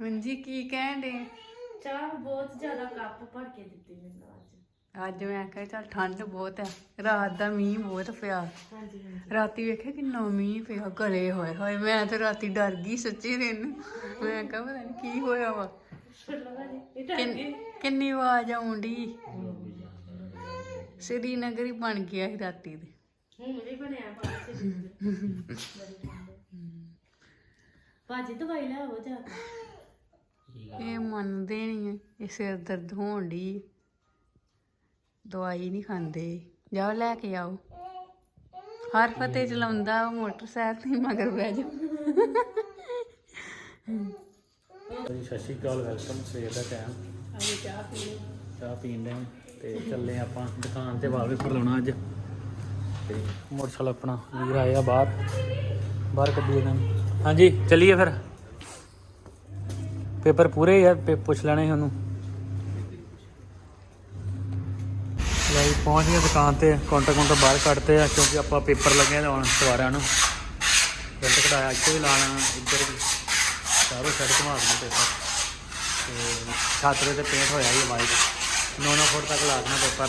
ਹਾਂਜੀ ਕੀ ਕਹਿੰਦੇ ਚਾਹ ਬਹੁਤ ਜ਼ਿਆਦਾ ਕੱਪ ਭਰ ਕੇ ਦਿੱਤੀ ਮੈਨੂੰ ਅੱਜ। ਅੱਜ ਮੈਂ ਕਿਹਾ ਚੱਲ ਠੰਡ ਬਹੁਤ ਆ ਰਾਤ ਦਾ ਮੀਂਹ ਬਹੁਤ ਪਿਆ। ਹਾਂਜੀ ਹਾਂਜੀ। ਰਾਤੀ ਵੇਖਿਆ ਕਿੰਨਾ ਮੀਂਹ ਪਿਆ ਘਰੇ ਹੋਏ ਹੋਏ ਮੈਂ ਤਾਂ ਰਾਤੀ ਡਰ ਗਈ ਸੱਚੀ ਦਿਨ। ਮੈਂ ਕਿਹਾ ਪਤਾ ਨਹੀਂ ਕੀ ਹੋਇਆ ਵਾ। ਇਹ ਤਾਂ ਕਿੰਨ- ਕਿੰਨੀ ਆਵਾਜ਼ ਆਉਂਦੀ ਸ੍ਰੀਨਗਰ ਹੀ ਬਣ ਗਿਆ ਸੀ ਰਾਤੀ ਦੇ। ਹੁਣ ਵੀ ਬਣਿਆ ਪਾਸ ਭਾਜੀ ਦਵਾਈ ਲੈ ਆਵੋ ਜਾ ਕੇ। ਇਹ ਮੰਨਦੇ ਨਹੀਂ ਇਹ ਸਿਰ ਦਰਦ ਹੋਣ ਦੀ ਦਵਾਈ ਨਹੀਂ ਖਾਂਦੇ। ਜਾਓ ਲੈ ਕੇ ਆਓ। ਹਰ ਫਤੇ ਚਲਾਉਂਦਾ ਉਹ ਮੋਟਰਸਾਈਕਲ ਤੇ ਮਗਰ ਬਹਿ ਜਾ ਜੀ ਸਤਿ ਸ਼੍ਰੀ ਅਕਾਲ ਵੈਲਕਮ ਸਵੇਰ ਦਾ ਟਾਈਮ ਚਾਹ ਪੀਣ ਦੇ ਤੇ ਚੱਲੇ ਆਪਾਂ ਦੁਕਾਨ ਤੇ ਵਾਲਪੇਪਰ ਲਾਉਣਾ ਅੱਜ। ਤੇ ਮੋਟਰਸਾਈਕਲ ਆਪਣਾ ਵੀਰ ਆਇਆ ਬਾਹਰ ਬਾਹਰ ਕੱਢੀਏ ਇਹਨਾਂ ਨੂੰ ਹਾਂਜੀ, ਚੱਲੀਏ ਫਿਰ। ਪੇਪਰ ਪੂਰੇ ਯਾਰ ਪੇ, ਪੁੱਛ ਲੈਣੇ ਸੀ ਉਹਨੂੰ। ਲਈ ਪਹੁੰਚ ਗਏ ਦੁਕਾਨ ਤੇ, ਕਾਊਂਟਰ ਕਾਊਂਟਰ ਬਾਹਰ ਕੱਢਤੇ ਆ, ਕਿਉਂਕਿ ਆਪਾਂ ਪੇਪਰ ਲੱਗੇ ਲਾਉਣ ਸਵਾਰਿਆਂ ਨੂੰ। ਪ੍ਰਿੰਟ ਕਢਾਇਆ, ਇੱਥੇ ਵੀ ਲਾਣਾ, ਇੱਧਰ ਵੀ। ਚਾਰੋਂ ਸਾਈਡ ਘੁਮਾ ਦੇਣਾ ਪੇਪਰ। ਤੇ ਛੱਤ ਦੇ ਤੇ ਪੇਂਟ ਹੋਇਆ ਹੀ ਵਾਈਟ 9-9 ਫੁੱਟ ਤੱਕ ਲਾ ਦੇਣਾ ਪੇਪਰ।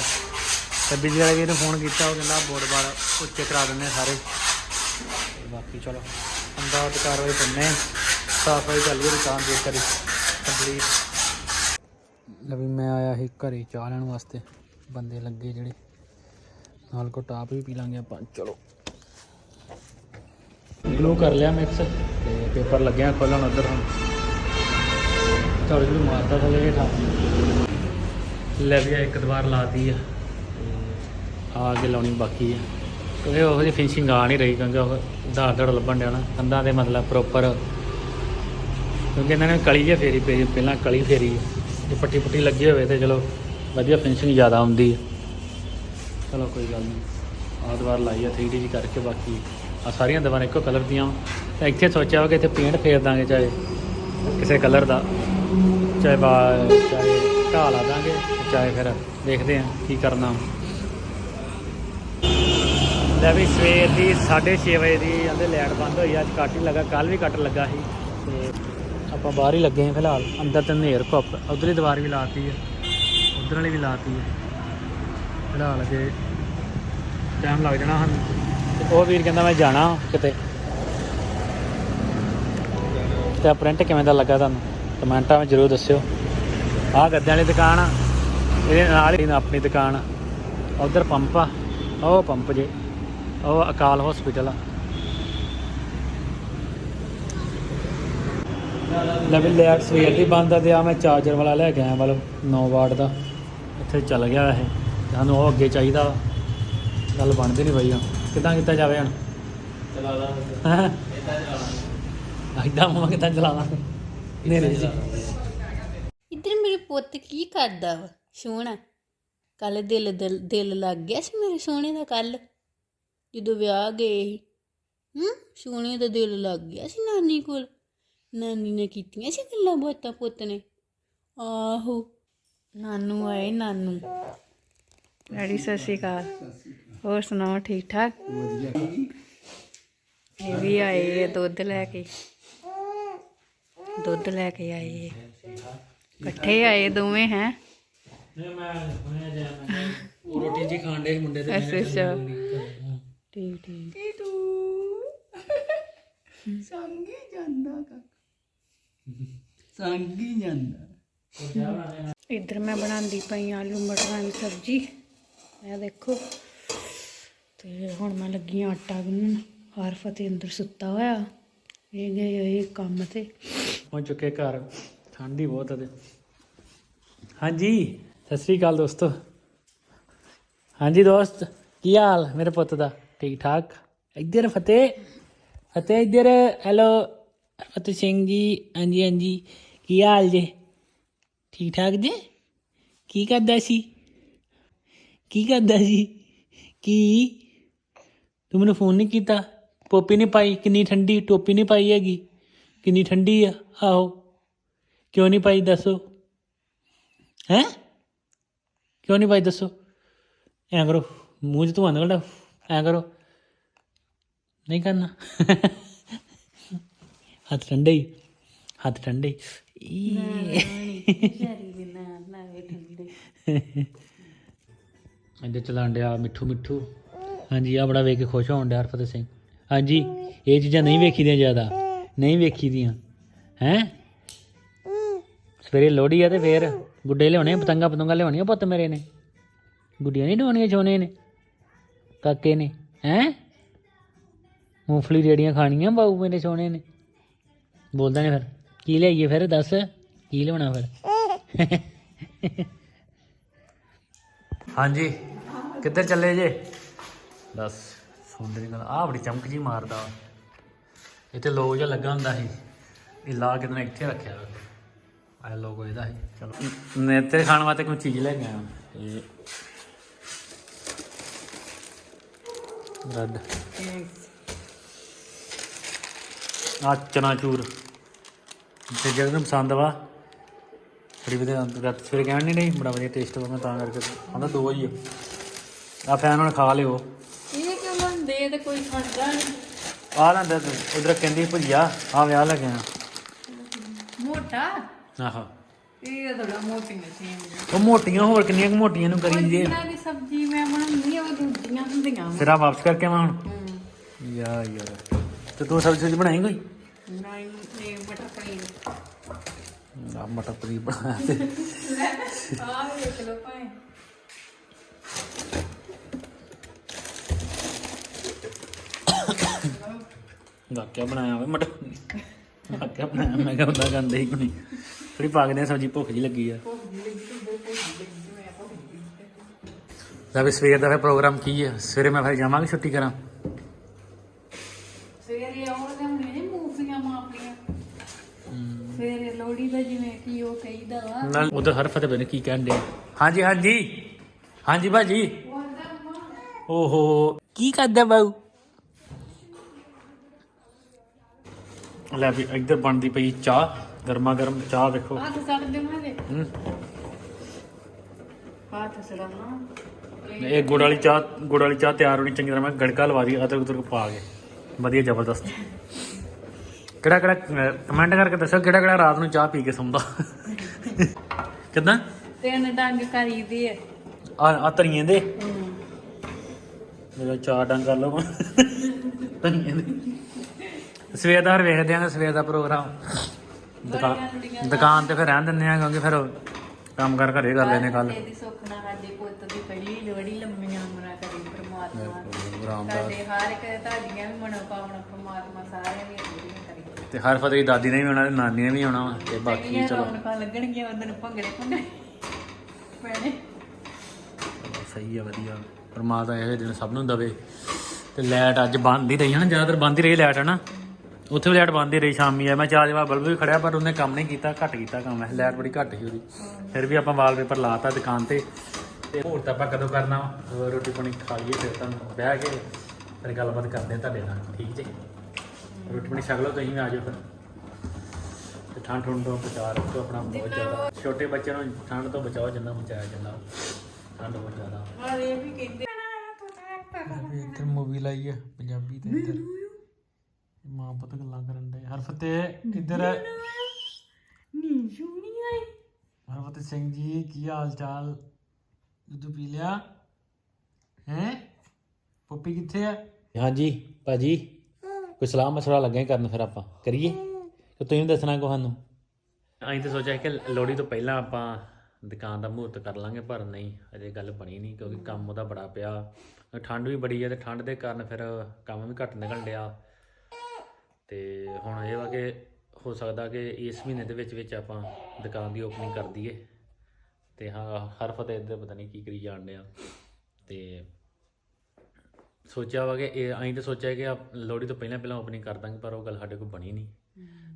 ਤੇ ਬਿਜਲੀ ਵਾਲੇ ਵੀਰ ਨੂੰ ਫੋਨ ਕੀਤਾ, ਉਹ ਕਹਿੰਦਾ, ਬੋਰਡ ਬਾਰ ਉੱਚੇ ਕਰਾ ਦਿੰਦੇ ਆ ਸਾਰੇ। ਤੇ ਬਾਕੀ ਚਲੋ। ਅੰਦਾਜ਼ ਕਾਰਵਾਈ ਕਰਨੇ ਸਾਫ਼ ਸਫ਼ਾਈ ਚੱਲ ਰਹੀ ਦੁਕਾਨ ਦੀ ਕਰੀ ਕੰਪਲੀਟ। ਲਵੀ ਮੈਂ ਆਇਆ ਸੀ ਘਰੇ ਚਾਹ ਲੈਣ ਵਾਸਤੇ। ਬੰਦੇ ਲੱਗੇ ਜਿਹੜੇ। ਨਾਲ ਕੋ ਟਾਪ ਵੀ ਪੀ ਲਾਂਗੇ ਆਪਾਂ। ਚਲੋ। ਗਲੂ ਕਰ ਲਿਆ ਮਿਕਸ ਤੇ ਪੇਪਰ ਲੱਗਿਆ ਖੋਲਣ ਉਧਰ ਹੁਣ। ਥੋੜੀ ਜਿਹੀ ਮਾਰਦਾ ਥੱਲੇ ਹੇਠਾਂ। ਲੈ ਵੀ ਇੱਕ ਦੁਬਾਰ ਲਾਤੀ ਆ। ਤੇ ਆ ਅੱਗੇ ਲਾਉਣੀ ਬਾਕੀ ਆ। ਕਿਉਂਕਿ ਉਹ ਜਿਹੀ ਫਿਨਿਸ਼ਿੰਗ ਆ ਨਹੀਂ ਰਹੀ ਕਿਉਂਕਿ ਉਹ ਧਾਰ ਧੜ ਲੱਭਣ ਡਿਆ ਨਾ। ਕੰਧਾਂ ਦੇ ਮਤਲਬ ਪ੍ਰੋਪਰ ਕਿਉਂਕਿ ਇਹਨਾਂ ਨੇ ਕਲੀ ਜਿਹਾ ਫੇਰੀ ਪਈ ਪਹਿਲਾਂ ਕਲੀ ਫੇਰੀ ਆ। ਜੇ ਪੱਟੀ ਪੁੱਟੀ ਲੱਗੀ ਹੋਵੇ ਤੇ ਚਲੋ ਵਧੀਆ ਫਿਨਿਸ਼ਿੰਗ ਜ਼ਿਆਦਾ ਆਉਂਦੀ ਹੈ ਚਲੋ ਕੋਈ ਗੱਲ ਨਹੀਂ। ਆਹ ਦੁਬਾਰ ਲਾਈ ਆ 3D ਜੀ ਕਰਕੇ ਬਾਕੀ ਆ ਸਾਰੀਆਂ ਦੀਵਾਰਾਂ ਇੱਕੋ ਕਲਰ ਦੀਆਂ ਤਾਂ ਇੱਥੇ ਸੋਚਿਆ ਵਾ ਕਿ ਇੱਥੇ ਪੇਂਟ ਫੇਰ ਦਾਂਗੇ, ਚਾਹੇ ਕਿਸੇ ਕਲਰ ਦਾ, ਚਾਹੇ ਬਾ, ਚਾਹੇ ਘਾਹ ਲਾ ਦਾਂਗੇ, ਚਾਹੇ ਫਿਰ ਦੇਖਦੇ ਹਾਂ ਕੀ ਕਰਨਾ ਲੈ ਵੀ ਸਵੇਰ ਦੀ 6:30 ਵਜੇ ਦੀ ਕਹਿੰਦੇ ਲਾਈਟ ਬੰਦ ਹੋਈ ਆ, ਅੱਜ ਕੱਟ ਹੀ ਲੱਗਾ ਕੱਲ ਵੀ ਕੱਟ ਲੱਗਾ ਸੀ। ਤੇ ਆਪਾਂ ਬਾਹਰ ਹੀ ਲੱਗੇ ਹਾਂ ਫਿਲਹਾਲ ਅੰਦਰ ਤੇ ਨੇਰ ਘੁੱਪ ਉਧਰਲੀ ਦੀਵਾਰ ਵੀ ਲਾਤੀ ਹੈ ਉਧਰ ਵਾਲੀ ਵੀ ਲਾਤੀ ਹੈ। ਫਿਲਹਾਲ ਅਜੇ ਟਾਈਮ ਲੱਗ ਜਾਣਾ ਹਨ ਤੇ ਉਹ ਵੀਰ ਕਹਿੰਦਾ ਮੈਂ ਜਾਣਾ ਕਿਤੇ। ਤੇ ਪ੍ਰਿੰਟ ਕਿਵੇਂ ਦਾ ਲੱਗਾ ਤੁਹਾਨੂੰ? ਕਮੈਂਟਾਂ ਵਿੱਚ ਜ਼ਰੂਰ ਦੱਸਿਓ। ਆਹ ਗੱਦਿਆਂ ਵਾਲੀ ਦੁਕਾਨ ਆ ਇਹਦੇ ਨਾਲ ਹੀ ਆਪਣੀ ਦੁਕਾਨ ਆ। ਉਧਰ ਪੰਪ ਆ ਉਹ ਪੰਪ ਜੇ। ਉਹ ਅਕਾਲ ਹਸਪੀਟਲ ਆ। ਲੈਵਲ ਲੈਟ ਸਵੇਰ ਦੀ ਬੰਦ ਆ ਤੇ ਆ ਮੈਂ ਚਾਰਜਰ ਵਾਲਾ ਲੈ ਕੇ ਆਇਆ ਮਤਲਬ 9 ਵਾਟ ਦਾ। ਇੱਥੇ ਚੱਲ ਗਿਆ ਇਹ। ਸਾਨੂੰ ਉਹ ਅੱਗੇ ਚਾਹੀਦਾ। ਵਾ। ਗੱਲ ਬਣਦੀ ਨਹੀਂ ਬਈ ਕਿੱਦਾਂ ਕੀਤਾ ਜਾਵੇ ਹੁਣ? ਚਲਾ ਲਾ ਇਦਾਂ ਮਮਾ ਕਿੱਦਾਂ ਚਲਾਵਾਂ ਨੇਰੇ ਜੀ। ਇੱਧਰ ਮੇਰੇ ਪੁੱਤ ਕੀ ਕਰਦਾ ਵਾ? ਸੋਹਣਾ। ਕੱਲ ਦਿਲ ਦਿਲ ਲੱਗ ਗਿਆ ਸੀ ਮੇਰੇ ਸੋਹਣੇ ਦਾ ਕੱਲ ਜਦੋਂ ਵਿਆਹ ਗਏ ਸੀ ਹੂੰ? ਸੋਹਣੇ ਦਾ ਦਿਲ ਲੱਗ ਗਿਆ ਸੀ ਨਾਨੀ ਕੋਲ। ਨਾਨੀ ਨੇ ਕੀਤੀਆਂ ਸੀ ਗੱਲਾਂ ਬਾਤਾਂ ਪੁੱਤ ਨੇ। ਆਹੋ ਨਾਨੂ ਆਏ ਨਾਨੂ। ਡੈਡੀ ਸਤਿ ਸ਼੍ਰੀ ਅਕਾਲ। ਹੋਰ ਸੁਣਾਓ ਠੀਕ ਠਾਕ? ਇਹ ਵੀ ਆਏ ਆ ਦੁੱਧ ਲੈ ਕੇ। ਦੁੱਧ ਲੈ ਕੇ ਆਏ ਆ। ਇਕੱਠੇ ਆਏ ਦੋਵੇਂ ਹੈ? ਨਹੀਂ ਮੈਂ ਹੁਣੇ ਜਾ ਮੈਂ ਉਹ ਰੋਟੀ ਜੀ ਖਾਣ ਦੇ ਮੁੰਡੇ ਤੇ ਅੱਛਾ ਅੱਛਾ। ਠੀਕ ਠੀਕ। ਸੰਗੀ ਜਾਂਦਾ ਕਾ ਸੰਗੀ ਜਾਂਦਾ। ਇੱਧਰ ਮੈਂ ਬਣਾਉਂਦੀ ਪਈ ਆਲੂ ਮਟਰਾਂ ਦੀ ਸਬਜ਼ੀ। ਇਹ ਦੇਖੋ। ਤੇ ਹੁਣ ਮੈਂ ਲੱਗੀ ਆਂ ਆਟਾ ਗੁੰਨਣ। ਹਰ ਅੰਦਰ ਸੁੱਤਾ ਹੋਇਆ। ਇਹ ਗਏ ਹੋਏ ਕੰਮ ਤੇ। ਪਹੁੰਚ ਚੁੱਕੇ ਘਰ। ਠੰਡੀ ਬਹੁਤ ਹੈ ਹਾਂਜੀ ਸਤਿ ਸ੍ਰੀ ਅਕਾਲ ਦੋਸਤੋ। ਹਾਂਜੀ ਦੋਸਤ ਕੀ ਹਾਲ ਮੇਰੇ ਪੁੱਤ ਦਾ? ਠੀਕ ਠਾਕ ਇੱਧਰ ਫਤਿਹ ਫਤਿਹ ਇੱਧਰ ਹੈਲੋ ਫਤਿਹ ਸਿੰਘ ਜੀ ਹਾਂਜੀ ਹਾਂਜੀ ਕੀ ਹਾਲ ਜੇ ਠੀਕ ਠਾਕ ਜੇ ਕੀ ਕਰਦਾ ਸੀ ਕੀ ਕਰਦਾ ਸੀ ਕੀ ਤੂੰ ਮੈਨੂੰ ਫੋਨ ਨਹੀਂ ਕੀਤਾ ਟੋਪੀ ਨਹੀਂ ਪਾਈ ਕਿੰਨੀ ਠੰਡੀ ਟੋਪੀ ਨਹੀਂ ਪਾਈ ਹੈਗੀ ਕਿੰਨੀ ਠੰਡੀ ਆ ਆਹੋ ਕਿਉਂ ਨਹੀਂ ਪਾਈ ਦੱਸੋ ਹੈ ਕਿਉਂ ਨਹੀਂ ਪਾਈ ਦੱਸੋ ਐਂ ਕਰੋ ਮੂੰਹ 'ਚ ਧੂਆਂ ਨਿਕਲਦਾ ਐਂ ਕਰੋ। ਨਹੀਂ ਕਰਨਾ। ਹੱਥ ਠੰਡੇ ਹੀ। ਹੱਥ ਠੰਡੇ। ਈ। ਵਿਚਾਰੀ ਚਲਾਣ ਡਿਆ ਮਿੱਠੂ ਮਿੱਠੂ। ਹਾਂਜੀ ਆ ਬੜਾ ਵੇਖ ਕੇ ਖੁਸ਼ ਹੋਣ ਡਿਆ ਹਰਫਤ ਸਿੰਘ। ਹਾਂਜੀ, ਇਹ ਚੀਜ਼ਾਂ ਨਹੀਂ ਵੇਖੀਦੀਆਂ ਜ਼ਿਆਦਾ। ਨਹੀਂ ਵੇਖੀਦੀਆਂ। ਹੈ? ਸਵੇਰੇ ਲੋਹੜੀ ਆ ਤੇ ਫੇਰ ਗੁੱਡੇ ਲਿਆਉਣੇ ਪਤੰਗਾ ਪਤੰਗਾ ਲਿਆਉਣੀਆਂ ਪੁੱਤ ਮੇਰੇ ਨੇ। ਗੁੱਡੀਆਂ ਨਹੀਂ ਲਿਆਉਣੀਆਂ ਛੋਨੇ ਨੇ। ਕਾਕੇ ਨੇ ਹੈ? ਮੂੰਗਫਲੀ ਰੇੜੀਆਂ ਖਾਣੀਆਂ ਬਾਊ ਮੇਰੇ ਸੋਹਣੇ ਨੇ। ਬੋਲਦਾ ਨੇ ਫਿਰ। ਕੀ ਲਿਆਈਏ ਫਿਰ ਦੱਸ? ਕੀ ਲਿਆਉਣਾ ਫਿਰ? ਹਾਂਜੀ। ਕਿੱਧਰ ਚੱਲੇ ਜੇ? ਦੱਸ ਸੁੰਦਰੀ ਨਾਲ। ਆਹ ਬੜੀ ਚਮਕ ਜੀ ਮਾਰਦਾ। ਇੱਥੇ ਲੋਗੋ ਜਿਹਾ ਲੱਗਾ ਹੁੰਦਾ ਸੀ। ਇਹ ਲਾ ਕੇ ਤਾਂ ਇੱਥੇ ਰੱਖਿਆ ਆ ਲੋਗੋ ਇਹਦਾ ਸੀ ਚਲੋ। ਨੇਤੇ ਖਾਣ ਵਾਸਤੇ ਕੋਈ ਚੀਜ਼ ਲੈ ਕੇ ਆਇਆ। ਇਹ ਰੱਡ ਆ ਚਨਾਚੂਰ ਤੇ ਜਿਹੜਾ ਨੂੰ ਪਸੰਦ ਵਾ ਬੜੀ ਵਧੀਆ ਰਾਤ ਸਵੇਰੇ ਕਹਿਣ ਨਹੀਂ ਨਹੀਂ ਬੜਾ ਵਧੀਆ ਟੇਸਟ ਵਾ ਮੈਂ ਤਾਂ ਕਰਕੇ ਆਂਦਾ ਦੋ ਹੀ ਆ। ਫੈਨ ਹੁਣ ਖਾ ਲਿਓ। ਇਹ ਕਿਉਂ ਲੰਦੇ ਤੇ ਕੋਈ ਖਾਂਦਾ ਨਹੀਂ ਆ ਲੈਂਦਾ ਉਧਰ ਕਹਿੰਦੀ ਭੁਜੀਆ ਆ ਵਿਆਹ ਲੈ ਗਿਆ ਮੋਟਾ? ਆਹੋ। ਇਹ ਥੋੜਾ ਮੋਟੀਆਂ ਸੀ ਉਹ ਮੋਟੀਆਂ ਹੋਰ ਕਿੰਨੀਆਂ ਕੁ ਮੋਟੀਆਂ ਨੂੰ ਕਰੀ ਜੇ ਇਹਨਾਂ ਦੀ ਸਬਜ਼ੀ ਮੈਂ ਬਣਾਉਂਦੀ ਆ ਉਹ ਦੂਜੀਆਂ ਹੁੰਦੀਆਂ ਆ ਵਾਪਸ ਕਰਕੇ ਆਵਾਂ ਹੁਣ? ਯਾ ਯਾਰ ਤੇ ਤੂੰ ਸਬਜ਼ੀ ਸੁਬਜ਼ੀ ਬਣਾਈ ਕੋਈ? ਨਹੀਂ ਇਹ ਮਟਰ ਪਨੀਰ। ਆ ਮਟਰ ਪਨੀਰ ਬਣਾ ਤੇ ਆ ਵੇਖ ਲਓ ਭਾਈ ਗਾਕਿਆ ਬਣਾਇਆ ਹੋਵੇ ਮਟਰ ਗਾਕਿਆ ਬਣਾਇਆ ਮੈਂ ਕਿਹਾ ਹੁੰਦਾ ਗੰਦੇ ਹੀ ਕੋਈ ਥੋੜੀ ਪਾ ਕੇ ਦੇ ਸਬਜ਼ੀ ਭੁੱਖ ਜੀ ਲੱਗੀ ਆ। ਤਾਂ ਵੀ ਸਵੇਰ ਦਾ ਫਿਰ ਪ੍ਰੋਗਰਾਮ ਕੀ ਹੈ ਸਵੇਰੇ ਮੈਂ ਫਿਰ ਜਾਵਾਂਗਾ ਛੁੱਟੀ ਕਰਾਂ। ਸਵੇਰੇ ਆਉਣ ਲਿਆਉਣੇ ਨੇ ਮੂਫੀਆਂ ਮਾਪੀਆਂ। ਸਵੇਰੇ ਲੋੜੀ ਦਾ ਜਿਵੇਂ ਕਿ ਉਹ ਕਹੀਦਾ ਵਾ। ਨਾਲ ਉਧਰ ਹਰ ਫਤਿਹ ਬਨ ਕੀ ਕਹਿਣ ਦੇ ਹਾਂਜੀ ਹਾਂਜੀ। ਹਾਂਜੀ ਭਾਜੀ। ਓਹੋ। ਕੀ ਕਰਦਾ ਬਾਊ? ਲੈ ਵੀ ਇੱਧਰ ਬਣਦੀ ਪਈ ਚਾਹ। ਗਰਮਾ ਗਰਮ ਚਾਹ ਵੇਖੋ ਹੱਥ ਸੜ ਦੇ ਮਾਰੇ ਹੂੰ। ਹੱਥ ਸੜਾਉਣਾ ਇਹ ਗੁੜ ਵਾਲੀ ਚਾਹ ਗੁੜ ਵਾਲੀ ਚਾਹ ਤਿਆਰ ਹੋਣੀ ਚੰਗੀ ਤਰ੍ਹਾਂ ਮੈਂ ਗੜਕਾ ਲਵਾ ਦੀ ਅਦਰਕ ਉਦਰਕ ਪਾ ਕੇ। ਵਧੀਆ ਜ਼ਬਰਦਸਤ। ਕਿਹੜਾ ਕਿਹੜਾ ਕਮੈਂਟ ਕਰਕੇ ਦੱਸੋ ਕਿਹੜਾ ਕਿਹੜਾ ਰਾਤ ਨੂੰ ਚਾਹ ਪੀ ਕੇ ਸੌਂਦਾ। ਕਿਦਾਂ? ਤਿੰਨ ਡੰਗ ਕਰੀਦੇ ਆ ਆ ਆ ਧਰੀਏ ਦੇ? ਮੇਰਾ ਚਾਰ ਡੰਗ ਕਰ ਲਓ। ਧਰੀਏ ਦੇ। ਸਵੇਰ ਦਾ ਵੇਖਦੇ ਆਂ ਸਵੇਰ ਦਾ ਪ੍ਰੋਗਰਾਮ। ਦੁਕਾਨ ਦੁਕਾਨ ਤੇ ਫਿਰ ਰਹਿਣ ਦਿੰਦੇ ਆ ਕਿਉਂਕਿ ਫਿਰ ਕੰਮ ਕਰ ਘਰੇ ਕਰ ਲੈਨੇ ਕੱਲ ਦੀ ਸੁੱਖ ਨਾਲ ਸਾਡੇ ਪੁੱਤ ਦੀ ਪਹਿਲੀ ਲੋੜੀ ਲੰਮੀਆਂ ਉਮਰਾਂ ਕਰੇ ਪ੍ਰਮਾਤਮਾ। ਰਾਮਦਾਸ। ਸਾਡੇ ਹਰ ਇੱਕ ਤੁਹਾਡੀਆਂ ਵੀ ਮਨੋਕਾਮਨਾ ਪ੍ਰਮਾਤਮਾ ਸਾਰਿਆਂ ਦੀਆਂ ਪੂਰੀਆਂ ਕਰੇ। ਤੇ ਹਰ ਫਤਿਹ ਦਾਦੀ ਨੇ ਵੀ ਆਉਣਾ ਤੇ ਨਾਨੀ ਨੇ ਵੀ ਆਉਣਾ ਤੇ ਬਾਕੀ ਚਲੋ। ਲੱਗਣਗੀਆਂ ਉਹਦਨ ਭੰਗੜੇ ਭੰਗੜੇ ਪੈਣੇ। ਸਹੀ ਆ ਵਧੀਆ। ਪਰਮਾਤਮਾ ਇਹੋ ਦਿਨ ਸਭ ਨੂੰ ਦਵੇ। ਤੇ ਲਾਈਟ ਅੱਜ ਬੰਦ ਹੀ ਰਹੀ ਹੈ ਨਾ ਜ਼ਿਆਦਾਤਰ ਬੰਦ ਹੀ ਰਹੀ ਲਾਈਟ ਹਨਾ ਉੱਥੇ ਵੀ ਲਾਈਟ ਬੰਦ ਹੀ ਰਹੀ ਸ਼ਾਮੀ ਆ। ਮੈਂ ਚਾਰ ਵਾਰ ਬਲਬ ਵੀ ਖੜਿਆ ਪਰ ਉਹਨੇ ਕੰਮ ਨਹੀਂ ਕੀਤਾ ਘੱਟ ਕੀਤਾ ਕੰਮ। ਹੈ ਲਾਈਟ ਬੜੀ ਘੱਟ ਸੀ ਉਹਦੀ। ਫਿਰ ਵੀ ਆਪਾਂ ਵਾਲਪੇਪਰ ਲਾਤਾ ਦੁਕਾਨ ਤੇ। ਤੇ ਹੋਰ ਤਾਂ ਆਪਾਂ ਕਦੋਂ ਕਰਨਾ? ਰੋਟੀ ਪਾਣੀ ਖਾ ਲਈਏ ਫਿਰ ਤੁਹਾਨੂੰ ਬਹਿ ਕੇ ਫਿਰ ਗੱਲਬਾਤ ਕਰਦੇ ਹਾਂ ਤੁਹਾਡੇ ਨਾਲ ਠੀਕ ਜੀ? ਰੋਟੀ ਪਾਣੀ ਛਕ ਲਓ ਤੁਸੀਂ ਵੀ ਆ ਜਾਓ ਫਿਰ। ਤੇ ਠੰਡ ਠੰਡ ਤੋਂ ਬਚਾ ਰੱਖੋ ਆਪਣਾ ਬਹੁਤ ਜ਼ਿਆਦਾ। ਛੋਟੇ ਬੱਚਿਆਂ ਨੂੰ ਠੰਡ ਤੋਂ ਬਚਾਓ ਜਿੰਨਾ ਬਚਾਇਆ ਜਾਂਦਾ। ਠੰਡ ਬਹੁਤ ਜ਼ਿਆਦਾ। ਪਰ ਇਹ ਵੀ ਕਹਿੰਦੇ। ਇੱਧਰ ਮੂਵੀ ਲਾਈ ਹੈ ਪੰਜਾਬੀ ਤੇ ਇੱਧਰ ਮਾਂ ਪੁੱਤ ਗੱਲਾਂ ਕਰਨ ਦੇ ਹਰਫਤਿਹ ਇੱਧਰ ਨੀ ਸੋਹਣੀ ਆਈ। ਹਰਫਤਿਹ ਸਿੰਘ ਜੀ ਕੀ ਹਾਲ ਚਾਲ ਦੁੱਧ ਪੀ ਲਿਆ? ਹੈ? ਪੱਪੀ ਕਿੱਥੇ ਆ? ਹਾਂਜੀ ਭਾਜੀ। ਕੋਈ ਸਲਾਮ ਮਸਲਾ ਲੱਗੇ ਕਰਨ ਫਿਰ ਆਪਾਂ। ਕਰੀਏ? ਕਿ ਤੁਸੀਂ ਦੱਸਣਾ ਕੋ ਸਾਨੂੰ? ਅਸੀਂ ਤਾਂ ਸੋਚਿਆ ਕਿ ਲੋਹੜੀ ਤੋਂ ਪਹਿਲਾਂ ਆਪਾਂ ਦੁਕਾਨ ਦਾ ਮਹੂਰਤ ਕਰ ਲਾਂਗੇ ਪਰ ਨਹੀਂ ਅਜੇ ਗੱਲ ਬਣੀ ਨਹੀਂ ਕਿਉਂਕਿ ਕੰਮ ਉਹਦਾ ਬੜਾ ਪਿਆ। ਠੰਡ ਵੀ ਬੜੀ ਹੈ ਤੇ ਠੰਡ ਦੇ ਕਾਰਨ ਫਿਰ ਕੰਮ ਵੀ ਘੱਟ ਨਿਕਲ ਡਿਆ। ਤੇ ਹੁਣ ਇਹ ਵਾ ਕਿ ਹੋ ਸਕਦਾ ਕਿ ਇਸ ਮਹੀਨੇ ਦੇ ਵਿੱਚ ਵਿੱਚ ਆਪਾਂ ਦੁਕਾਨ ਦੀ ਓਪਨਿੰਗ ਕਰ ਦਈਏ। ਤੇ ਹਾਂ ਹਰ ਫਤਿਹ ਇੱਧਰ ਪਤਾ ਨਹੀਂ ਕੀ ਕਰੀ ਜਾਣ ਡਿਆ। ਤੇ ਸੋਚਿਆ ਵਾ ਕਿ ਇਹ ਅਸੀਂ ਤਾਂ ਸੋਚਿਆ ਕਿ ਆਪ- ਲੋਹੜੀ ਤੋਂ ਪਹਿਲਾਂ ਪਹਿਲਾਂ ਓਪਨਿੰਗ ਕਰ ਦਾਂਗੇ ਪਰ ਉਹ ਗੱਲ ਸਾਡੇ ਕੋਲ ਬਣੀ ਨਹੀਂ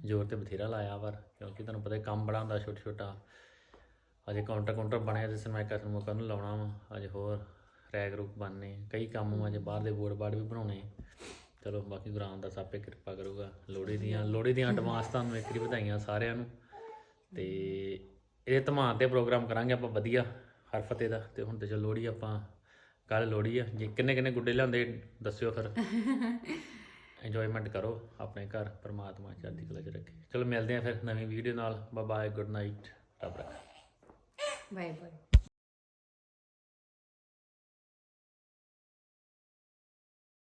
ਜ਼ੋਰ ਤੇ ਬਥੇਰਾ ਲਾਇਆ ਪਰ ਕਿਉਂਕਿ ਤੁਹਾਨੂੰ ਪਤਾ ਕੰਮ ਬੜਾ ਹੁੰਦਾ ਛੋਟਾ ਛੋਟਾ ਅਜੇ ਕਾਊਂਟਰ ਕਾਊਂਟਰ ਬਣਿਆ ਤੇ ਸਰਮਾਇਕਾ ਸਰਮੂਕਾ ਨੂੰ ਲਾਉਣਾ ਵਾ ਅਜੇ ਹੋਰ ਰੈਕ ਰੂਕ ਬਣਨੇ ਕਈ ਕੰਮ ਅਜੇ ਬਾਹਰ ਦੇ ਬੋਰਡ ਬਾਰਡ ਵੀ ਬਣਾਉਣੇ। ਚਲੋ ਬਾਕੀ ਗੁਰੂ ਦਾ ਆਪੇ ਕਿਰਪਾ ਕਰੂਗਾ। ਲੋਹੜੀ ਦੀਆਂ ਲੋਹੜੀ ਦੀਆਂ ਐਡਵਾਂਸ ਤੁਹਾਨੂੰ ਇੱਕ ਵਾਰੀ ਵਧਾਈਆਂ ਸਾਰਿਆਂ ਨੂੰ। ਤੇ ਇਹ ਧਮਾਨ ਤੇ ਪ੍ਰੋਗਰਾਮ ਕਰਾਂਗੇ ਆਪਾਂ ਵਧੀਆ, ਹਰ ਫਤਿਹ ਦਾ। ਤੇ ਹੁਣ ਤੇ ਚਲੋ ਲੋਹੜੀ ਆਪਾਂ ਕੱਲ ਲੋਹੜੀ ਆ। ਜੇ ਕਿੰਨੇ ਕਿੰਨੇ ਗੁੱਡੇ ਲਿਆਂਦੇ ਦੱਸਿਓ ਫਿਰ। ਇੰਜੋਇਮੈਂਟ ਕਰੋ ਆਪਣੇ ਘਰ, ਪਰਮਾਤਮਾ ਚੜ੍ਹਦੀ ਕਲਾ 'ਚ ਰੱਖੇ। ਚਲੋ ਮਿਲਦੇ ਆ ਫਿਰ ਨਵੀਂ ਵੀਡੀਓ ਨਾਲ। ਬਾਏ ਬਾਏ ਗੁੱਡ ਨਾਈਟ ਰੱਬ ਰੱਖਾ। Bye bye